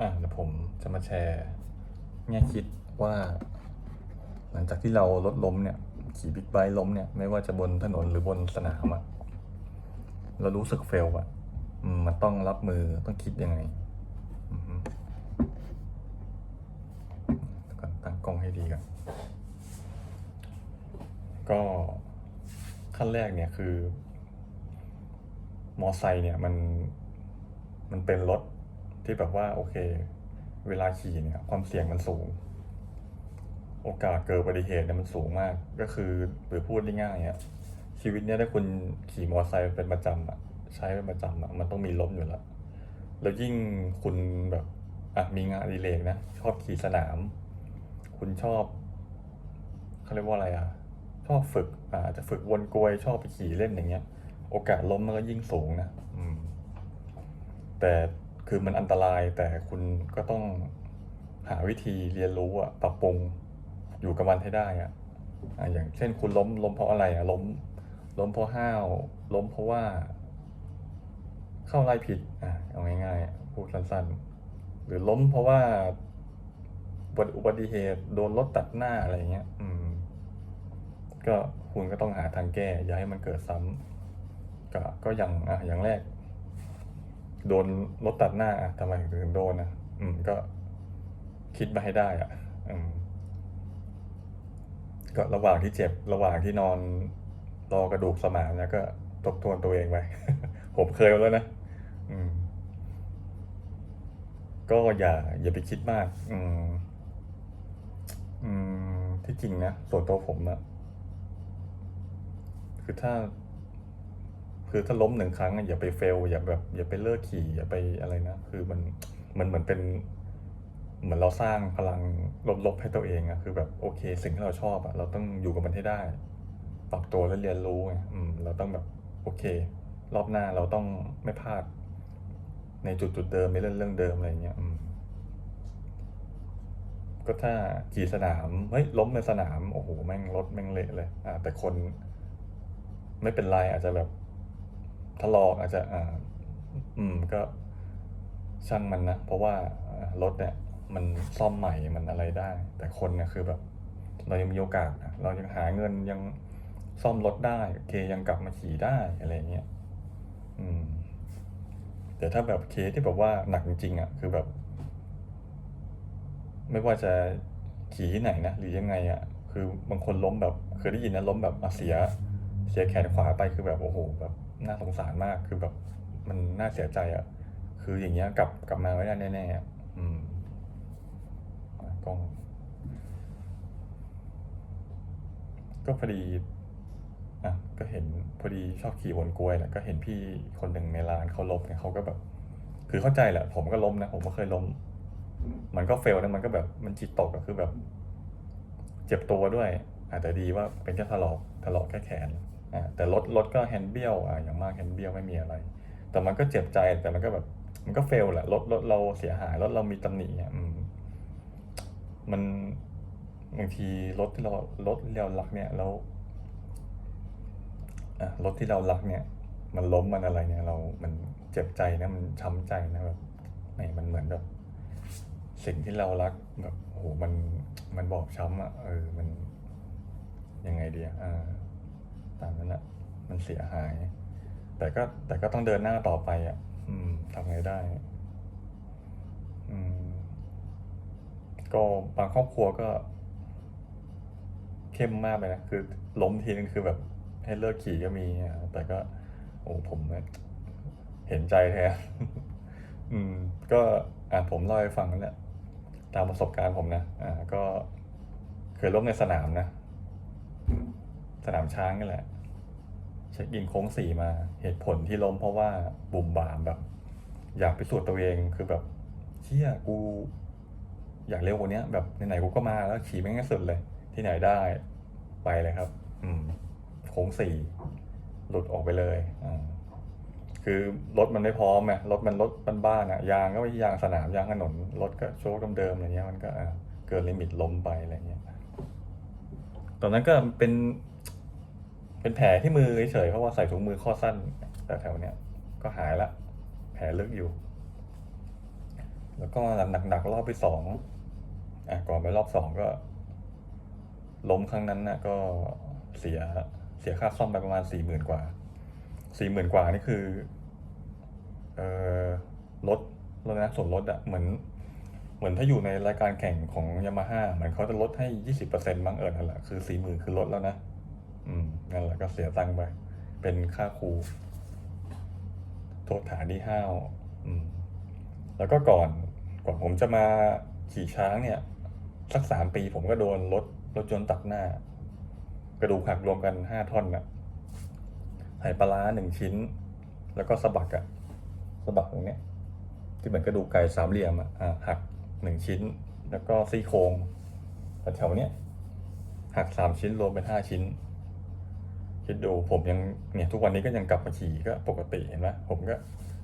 อะเดี๋ยวผมจะมาแชร์แง่คิดว่า หลังจากที่เรารถล้มเนี่ย ขี่บิ๊กไบค์ล้มเนี่ย ไม่ว่าจะบนถนนหรือบนสนามอะเรารู้สึกเฟลอะมันต้องรับมือต้องคิดยังไงก่อนตั้งกล้องให้ดีกันก็ขั้นแรกเนี่ยคือ มอไซค์เนี่ยมันมันเป็นรถ ที่แบบว่าโอเค เวลาขี่เนี่ยความเสี่ยงมันสูง โอกาสเกิดอุบัติเหตุเนี่ยมันสูงมากก็คือหรือพูดได้ง่ายๆอะชีวิตเนี่ยถ้าคุณขี่มอเตอร์ไซค์เป็นประจำอะใช้เป็นประจำอะมันต้องมีล้มอยู่แล้วแล้วยิ่งคุณแบบอะมีงานอดิเรกนะชอบขี่สนาม คุณชอบเขาเรียกว่าอะไรอะชอบฝึกอาอาจจะฝึกวนกลวยชอบไปขี่เล่นอย่างเงี้ย โอกาสล้มมันก็ยิ่งสูงนะ อืม แต่ คือมันอันตรายแต่คุณก็ต้องหาวิธีเรียนรู้อะปรับปรุงอยู่กับมันให้ได้อะอย่างเช่นคุณล้มล้มเพราะอะไรอะล้ม ล้มเพราะห้าว ล้มเพราะว่า เข้าไล่ผิดอะเอาง่ายๆพูดสั้นๆ หรือล้มเพราะว่าอุบัติเหตุโดนรถตัดหน้าอะไรเงี้ย อืม ก็คุณก็ต้องหาทางแก้ อย่าให้มันเกิดซ้ำก็ก็อย่างอะอย่างแรก โดนรถตัดหน้าอะทำไมถึงโดนอะอืม ก็คิดมาให้ได้อะ อืม ก็ระหว่างที่เจ็บ ระหว่างที่นอนรอกระดูกสมานนี่ยก็ทบทวนตัวเองไปผมเคยแล้วนะอืม ก็อย่า อย่าไปคิดมาก อืม อืม ที่จริงนะส่วนตัวผมอะคือถ้า คือถ้าล้มหนึ่งครั้งอย่าไปเฟลอย่าแบบอย่าไปเลิกขี่อย่าไปอะไรนะ คือมันมันเหมือนเป็น เหมือนเราสร้างพลังลบๆให้ตัวเองอะคือแบบโอเค สิ่งที่เราชอบอะเราต้องอยู่กับมันให้ได้ ปรับตัวและเรียนรู้ไงอืมเราต้องแบบโอเค รอบหน้าเราต้องไม่พลาด ในจุดจุดเดิมในเรื่องเรื่องเดิมอะไรเงี้ยอืมก็ถ้าขี่สนามเฮ้ยล้มในสนามโอ้โหแม่งรถแม่งเละเลยอ่าแต่คนไม่เป็นไรอาจจะแบบ ถลอกอาจจะอ่าอืมก็ช่างมันนะ เพราะว่ารถเนี่ยมันซ่อมใหม่มันอะไรได้ แต่คนเนี่ยคือแบบ เรายังมีโอกาสอะเรายังหาเงินยังซ่อมรถได้โอเคยังกลับมาขี่ได้อะไรเงี้ยอืม แต่ถ้าแบบเคสที่แบบว่าหนักจริงๆอะคือแบบ ไม่ว่าจะขี่ที่ไหนนะหรือยังไงอะ คือบางคนล้มแบบเคยได้ยินนะล้มแบบเสีย เสียแขนขวาไปคือแบบโอ้โหแบบ น่าสงสารมากคือแบบมันน่าเสียใจอะ คืออย่างเงี้ยกลับกลับมาไม่ได้แน่ๆอะอืมกล้อง ก็พอดีอะก็เห็นพอดีชอบขี่วนกลวยแหละก็เห็นพี่คนหนึ่งในร้านเขาล้มเนี่ยเขาก็แบบ คือเข้าใจแหละ ผมก็ล้มนะผมก็เคยล้ม มันก็เฟลนะมันก็แบบมันจิตตกอะคือแบบ เจ็บตัวด้วยอาจจะดีว่าเป็นแค่ถลอกถลอกแค่แขน แต่รถรถก็แฮนด์เบี้ยวอ่าอย่างมากแฮนด์เบี้ยวไม่มีอะไร แต่มันก็เจ็บใจแต่มันก็แบบมันก็เฟลแหละรถรถเราเสียหายรถเรามีตำหนิอะอืมมันบางทีรถที่เรารถที่เรารักเนี่ยแล้วอะรถที่เรารักเนี่ย มันล้มมันอะไรเนี่ย เรา มันเจ็บใจนะมันช้ำใจนะแบบไหนมันเหมือนแบบสิ่งที่เรารักแบบโอ้โหมันมันบอบช้ำอะเออมันยังไงดีอะอ่า ตามนั้นอะมันเสียหาย แต่ก็แต่ก็ต้องเดินหน้าต่อไปอะ อืมทำไงได้ อืม ก็บางครอบครัวก็ เข้มมากเลยนะคือล้มทีนึงคือแบบ ให้เลิกขี่ก็มีแต่ก็ โอ้ผมเห็นใจแท้อืม ก็อะผมเล่าให้ฟังนั่นแหละตามประสบการณ์ผมนะ อ่า ก็เคยล้มในสนามนะ สนามช้างนี่แหละ เช็คอินโค้งสี่มา เหตุผลที่ล้มเพราะว่าบุ่มบามแบบ อยากพิสูจน์ตัวเองคือแบบเชี่ยกู อยากเร็วกว่านี้แบบไหนๆกูก็มาแล้วขี่ไม่ง่ายสุดเลย ที่ไหนได้ไปเลยครับ อืมโค้งสี่หลุดออกไปเลยอ่าคือรถมันไม่พร้อมไงรถมันรถบ้านอะยางก็ไม่ยางสนามยางถนนรถก็โชคเดิมๆอย่างเงี้ยมันก็เกินลิมิตล้มไปอะไรเงี้ยตอนนั้นก็เป็น เป็นแผลที่มือเฉยๆเพราะว่าใส่ถุงมือข้อสั้นแต่แถวเนี้ยก็หายละ แผลลึกอยู่ แล้วก็หนักๆรอบที่สองอะก่อนไปรอบสองก็ล้มครั้งนั้นนะก็เสียเสียค่าซ่อมไปประมาณสี่หมื่นกว่าสี่หมื่นกว่านี่คือเออลดลดนะส่วนลดอะเหมือน เหมือนถ้าอยู่ในรายการแข่งของยามาฮ่าเหมือนเขาจะลดให้ยี่สิบเปอร์เซ็นต์บางเอิญนั่นแหละคือสี่หมื่นคือลดแล้วนะ อืมนั่นแหละก็เสียตังค์ไป เป็นค่าครูโทษฐานที่ห้าวอืม แล้วก็ก่อนก่อนผมจะมาขี่ช้างเนี่ย สักสามปีผมก็โดนรถรถยนต์ตัดหน้า กระดูกหักรวมกันห้าท่อนนะไหปลาร้าหนึ่งชิ้น แล้วก็สะบักอะสะบักตรงเนี้ย ที่เหมือนกระดูกไก่สามเหลี่ยมอะอะหักหนึ่งชิ้น แล้วก็ซี่โครงแถวเนี้ยหักสามชิ้นรวมเป็นห้าชิ้น คิดดูผมยังเนี่ยทุกวันนี้ก็ยังกลับมาขี่ก็ปกติเห็นไหมผมก็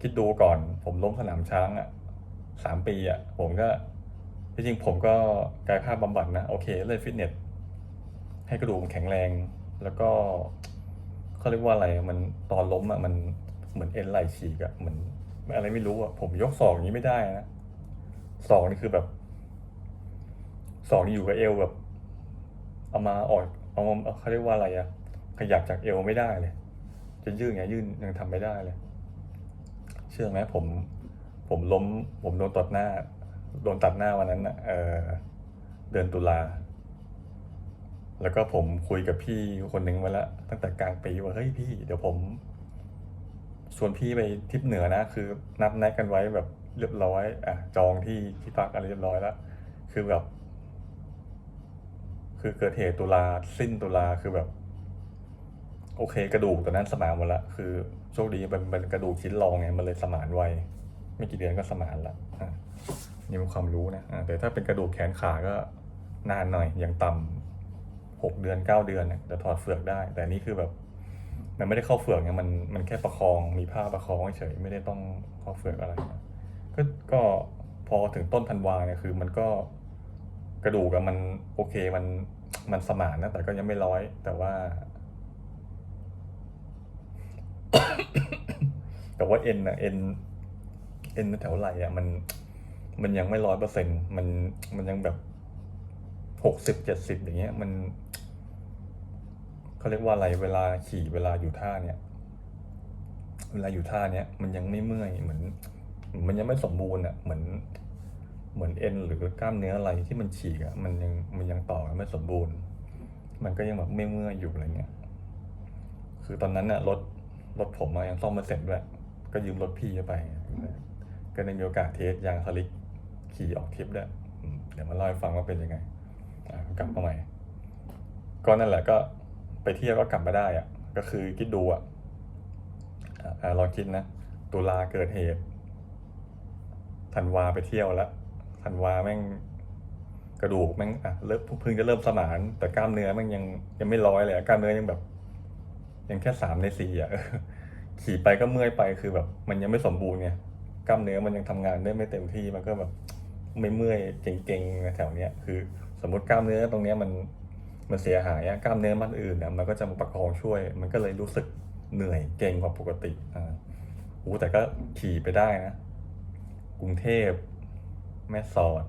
คิดดูก่อน ผมล้มสนามช้างอะสามปีอะผมก็ที่จริงผมก็กายภาพบำบัดนะโอเคเล่นฟิตเนสให้กระดูกมันแข็งแรง แล้วก็เขาเรียกว่าอะไรมันตอนล้มอะมันเหมือนเอ็นไหล่ฉีกอะเหมือนอะไรไม่รู้อะผมยกศอกอย่างนี้ไม่ได้นะศอกนี่คือแบบศอกนี่อยู่กับเอวแบบเอามาออกเอามาเขาเรียกว่าอะไรอะ ขยับจากเอวไม่ได้เลย จะยื่นไงยื่นยังทำไม่ได้เลย เชื่อไหมผม ผมล้ม ผมโดนตัดหน้า โดนตัดหน้าวันนั้นเออเดือนตุลา แล้วก็ผมคุยกับพี่คนหนึ่งไว้แล้วตั้งแต่กลางปีว่าเฮ้ยพี่ เดี๋ยวผมชวนพี่ไปทริปเหนือนะคือ นัดแนะกันไว้แบบเรียบร้อย อะจองที่ที่พักอะไรเรียบร้อยแล้วคือแบบ คือเกิดเหตุตุลาสิ้นตุลาคือแบบ โอเค กระดูกตัวนั้นสมานหมดละคือโชคดีเป็นเป็นกระดูกชิ้นรองไงมันเลยสมานไวไม่กี่เดือนก็สมานละนี่เป็นความรู้นะอะแต่ถ้าเป็นกระดูกแขนขาก็นานหน่อยอย่างต่ำหกเดือนเก้าเดือนเนี่ยจะถอดเฟือกได้ แต่นี่คือแบบมันไม่ได้เข้าเฟือกไงมันมันแค่ประคองมีผ้าประคองเฉยไม่ได้ต้องเข้าเฟือกอะไรนะก็ก็พอถึงต้นธันวาเนี่ยคือ มันก็กระดูกอะมันโอเคมันมันสมานนะแต่ก็ยังไม่ร้อยแต่ว่า แต่ว่าเอ็นอะเอ็นเอ็นแถวไหล่อะมัน มันยังไม่ร้อยเปอร์เซ็นมันมันยังแบบหกสิบเจ็ดสิบอย่างเงี้ย มันเขาเรียกว่าอะไรเวลาขี่เวลาอยู่ท่าเนี่ย เวลาอยู่ท่าเนี้ยมันยังไม่เมื่อยเหมือน มันยังไม่สมบูรณ์อะเหมือน เหมือนเอ็นหรือกล้ามเนื้ออะไรที่มันฉีกอะมันยังมันยังต่อไม่สมบูรณ์ มันก็ยังแบบไม่เมื่อยอยู่อะไรเงี้ยคือตอนนั้นน่ะรถรถผมอะยังซ่อมมาเสร็จด้วย ก็ยืมรถพี่ไป ก็ได้มีโอกาสเทสยางสลิกขี่ออกทริปด้วยเดี๋ยวมาเล่าให้ฟังว่าเป็นยังไงกลับมาใหม่ ก็นั่นแหละก็ไปเที่ยวก็กลับมาได้อะก็คือคิดดูอะลองคิดนะ ตุลาเกิดเหตุธันวาไปเที่ยวแล้วธันวาแม่งกระดูกแม่งอะเริ่มเพิ่งจะเริ่มสมาน แต่กล้ามเนื้อแม่งยังยังไม่ร้อยเลยกล้ามเนื้อยังแบบ ยังแค่สามในสี่อะ ขี่ไปก็เมื่อยไปคือแบบ มันยังไม่สมบูรณ์ไงกล้ามเนื้อมันยังทำงานได้ไม่เต็มที่มันก็แบบไม่เมื่อยเก่งๆแถวเนี้ยคือ สมมติกล้ามเนื้อตรงเนี้ยมันมันเสียหายอะกล้ามเนื้อมันอื่นเนี่ยมันก็จะมาประคองช่วย มันก็เลยรู้สึกเหนื่อยเก่งกว่าปกติอ่าโอ้แต่ก็ขี่ไปได้นะ กรุงเทพ แม่สอด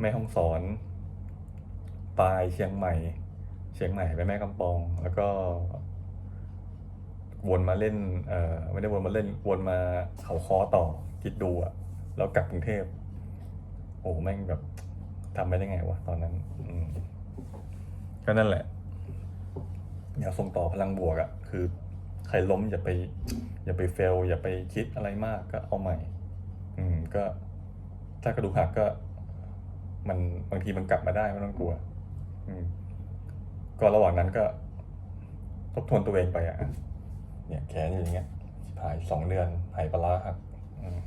แม่ฮ่องสอนปลายเชียงใหม่ เชียงใหม่ไปแม่กำปอง แล้วก็ วนมาเล่นเอ่อไม่ได้วนมาเล่น วนมาเขาคอต่อคิดดูอะแล้วกลับกรุงเทพโอ้แม่งแบบทำไปได้ไงวะตอนนั้น อืมก็นั่นแหละอย่าส่งต่อพลังบวกอะคือ ใครล้มอย่าไป อย่าไปเฟล อย่าไปคิดอะไรมากก็เอาใหม่ อืม ก็ ถ้ากระดูกหักก็ มันบางทีมันกลับมาได้ไม่ต้องกลัว อืม ก็ระหว่างนั้นก็ทบทวนตัวเองไปอะ เนี่ยแขนอยู่อย่างเงี้ยหายสองเดือนหายปลาร้าหักอืม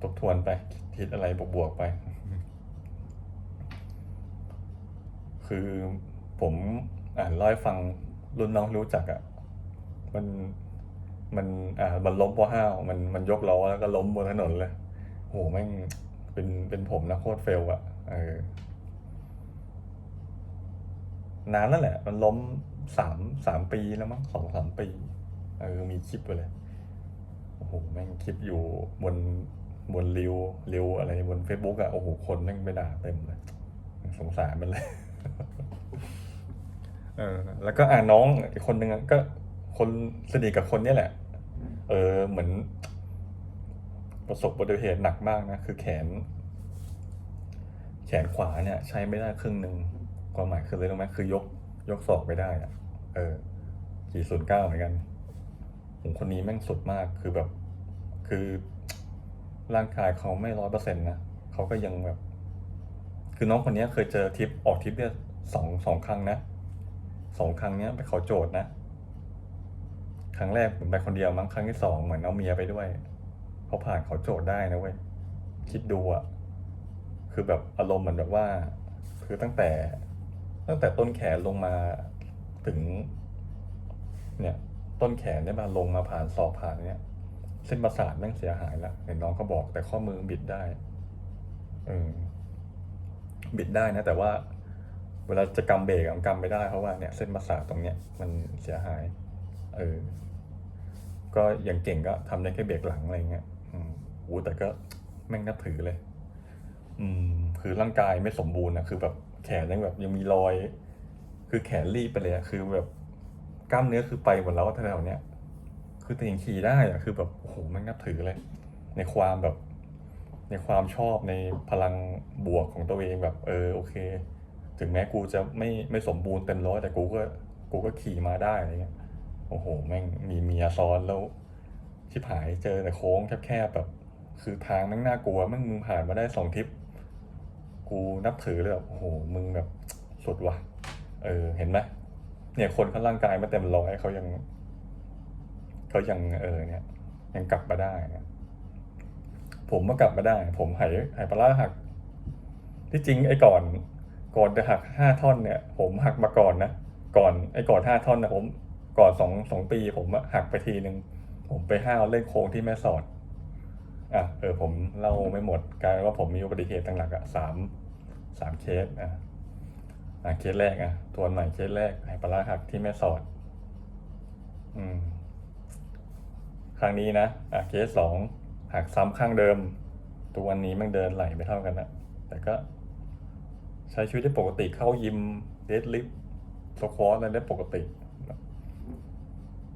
ทบทวนไปคิดอะไรบวกๆไป คือผมอ่านเล่าให้ฟังรุ่นน้องรู้จักอะ่ะ มันมันอ่ามันล้มเพราะห้าวมันมันยกล้อแล้วก็ล้มบนถนนเลยโหแม่งเป็นเป็นผมนะโคตรเฟลอะเออนานแล้วแหละ มันล้ม สามสามปีแล้วมั้งสองสามปี เออมีคลิปไปเลยโอ้โหแม่งคลิปอยู่บนบนริวริวอะไรบน Facebook อะโอ้โหคนแม่งไปด่าเต็มเลยสงสารมันเลยเออแล้วก็อ่าน้องอีกคนนึงก็คนสนิทกับคนนี้แหละ เออเหมือน ประสบอุบัติเหตุหนักมากนะ คือแขน แขนขวาเนี่ย ใช้ไม่ได้ครึ่งหนึ่งความหมายคืออะไรรู้ไหมคือยก ยกศอกไม่ได้อะเออกี่ศูนย์เก้าเหมือนกันผมคนนี้แม่งสุดมากคือแบบ คือร่างกายเขาไม่ร้อยเปอร์เซ็นต์นะเขาก็ยังแบบ คือน้องคนนี้เคยเจอทริปออกทริปเนี่ยสองสองครั้งนะสองครั้งเนี้ยไปขาโจทย์นะ ครั้งแรกผมไปคนเดียวมั้งครั้งที่สองเหมือนเอาเมียไปด้วยเขาผ่านขาโจทย์ได้นะเว้ยคิดดูอะคือแบบอารมณ์เหมือนแบบว่า คือตั้งแต่ ตั้งแต่ต้นแขนลงมาถึง เนี่ย ต้นแขนเนี่ยมาลงมาผ่านศอกผ่านเนี่ยเส้นประสาทแม่งเสียหายละเห็นน้องเขาบอกแต่ข้อมือบิดได้เออบิดได้นะ แต่ว่าเวลาจะกำเบรกอะมันกำไม่ได้เพราะว่าเนี่ยเส้นประสาทตรงเนี้ยมันเสียหาย เออ ก็อย่างเก่งก็ทำได้แค่เบรกหลังอะไรเงี้ย อืมโอ้แต่ก็แม่งนับถือเลย อืม คือร่างกายไม่สมบูรณ์นะคือแบบ แขนยังแบบยังมีรอย คือแขนรีบไปเลยอะคือแบบกล้ามเนื้อคือไปหมดแล้วแถวเนี้ย คือแต่ยังขี่ได้อะคือแบบโอ้โหแม่งนับถือเลย ในความแบบ ในความชอบในพลังบวกของตัวเองแบบ เออโอเค ถึงแม้กูจะไม่ไม่สมบูรณ์เต็มร้อยแต่กูก็กูก็ขี่มาได้อะไรเงี้ย โอ้โห แม่งมีเมียซ้อนแล้วชิบหายเจอแต่โค้งแคบๆแบบ คือทางแม่งน่ากลัวแม่งมึงผ่านมาได้สองทริป กูนับถือเลยแบบโอ้โหมึงแบบสุดว่ะ เออ เห็นไหมเนี่ยคนเขาร่างกายไม่เต็มร้อยเขายังเขายังเออเนี่ย ยังกลับมาได้นะผมก็กลับมาได้ ผมหายหายปลาหัก ที่จริงไอ้ก่อน ก่อนจะหักห้าท่อนเนี่ย ผมหักมาก่อนนะก่อนไอ้ก่อนห้าท่อนนะผม ก่อนสองสองปี ผมอะหักไปทีหนึ่งผมไปห้าวเล่นโค้งที่แม่สอด อะเออผมเล่าไม่หมดกลายว่าผมมีอุบัติเหตุตั้งหลักอะสามสามเคสอะอะเคสแรกอะทวนใหม่เคสแรกไฮปลาหักที่แม่สอด อืม ครั้งนี้นะอะเคสสองหักซ้ำข้างเดิม ตัววันนี้มันเดินไหลไม่เท่ากันนะแต่ก็ ใช้ชีวิตได้ปกติเข้ายิมเดดลิฟสควอตอะไรได้ปกติ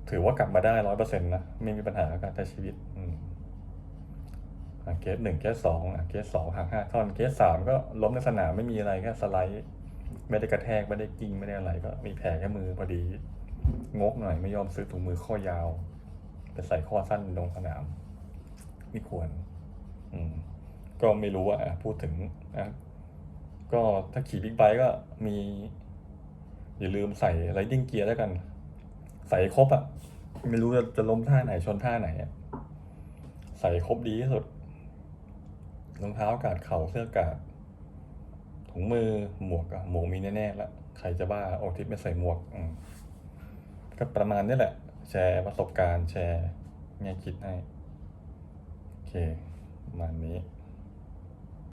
ถือว่ากลับมาได้ร้อยเปอร์เซ็นต์นะ ไม่มีปัญหากับการใช้ชีวิต อืม เคสหนึ่งเคสสองเคสสองหักห้าท่อนเคสสามก็ล้มในสนามไม่มีอะไรแค่สไลด์ไม่ได้กระแทกไม่ได้กิ้งไม่ได้อะไรก็มีแผลแค่มือพอดี งกหน่อยไม่ยอมซื้อถุงมือข้อยาวไปใส่ข้อสั้นลงสนาม ไม่ควร อืม ก็ไม่รู้ว่าอะพูดถึงอะก็ถ้าขี่บิ๊กไบค์ก็มี อย่าลืมใส่ไรดิ้งเกียร์แล้วกัน ใส่ครบอะ่ะไม่รู้จะจะล้มท่าไหนชนท่าไหนอะใส่ครบดีที่สุด รองเท้าอากาศเข่าเสื้ออากาศถุงมือหมวกอะหมวกมีแน่ๆแล้วใครจะบ้าออกทริปไม่ใส่หมวกอืมก็ประมาณนี้แหละ แชร์ประสบการณ์แชร์แง่คิดให้ โอเคประมาณนี้